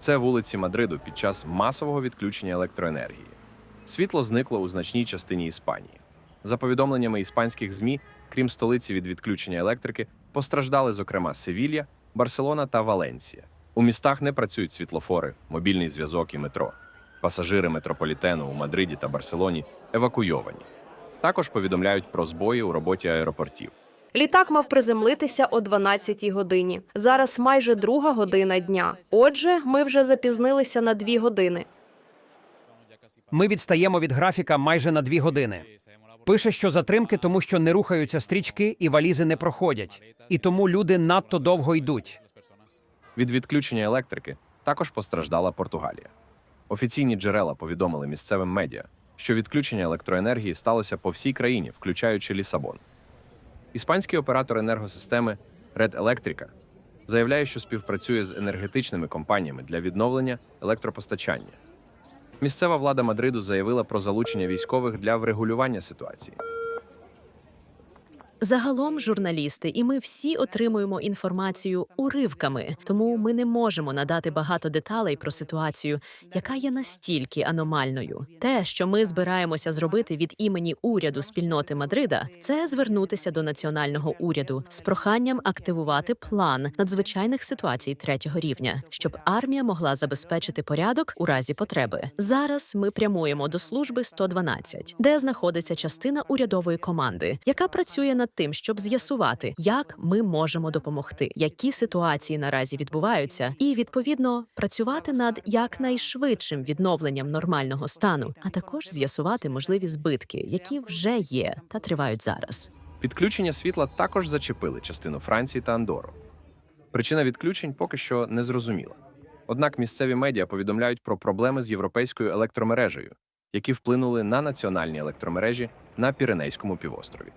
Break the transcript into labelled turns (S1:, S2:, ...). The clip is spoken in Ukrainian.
S1: Це вулиці Мадриду під час масового відключення електроенергії. Світло зникло у значній частині Іспанії. За повідомленнями іспанських ЗМІ, крім столиці від відключення електрики, постраждали, зокрема, Севілья, Барселона та Валенсія. У містах не працюють світлофори, мобільний зв'язок і метро. Пасажири метрополітену у Мадриді та Барселоні евакуйовані. Також повідомляють про збої у роботі аеропортів.
S2: Літак мав приземлитися о 12-й годині. Зараз майже друга година дня. Отже, ми вже запізнилися на дві години.
S3: Ми відстаємо від графіка майже на дві години. Пише, що затримки, тому що не рухаються стрічки і валізи не проходять, і тому люди надто довго йдуть.
S1: Від відключення електрики також постраждала Португалія. Офіційні джерела повідомили місцевим медіа, що відключення електроенергії сталося по всій країні, включаючи Лісабон. Іспанський оператор енергосистеми Red Electrica заявляє, що співпрацює з енергетичними компаніями для відновлення електропостачання. Місцева влада Мадриду заявила про залучення військових для врегулювання ситуації.
S4: Загалом журналісти, і ми всі отримуємо інформацію уривками, тому ми не можемо надати багато деталей про ситуацію, яка є настільки аномальною. Те, що ми збираємося зробити від імені уряду спільноти Мадрида, це звернутися до національного уряду з проханням активувати план надзвичайних ситуацій третього рівня, щоб армія могла забезпечити порядок у разі потреби. Зараз ми прямуємо до служби 112, де знаходиться частина урядової команди, яка працює над тим, щоб з'ясувати, як ми можемо допомогти, які ситуації наразі відбуваються, і відповідно працювати над якнайшвидшим відновленням нормального стану, а також з'ясувати можливі збитки, які вже є та тривають зараз.
S1: Відключення світла також зачепили частину Франції та Андору. Причина відключень поки що не зрозуміла. Однак місцеві медіа повідомляють про проблеми з європейською електромережею, які вплинули на національні електромережі на Піренейському півострові.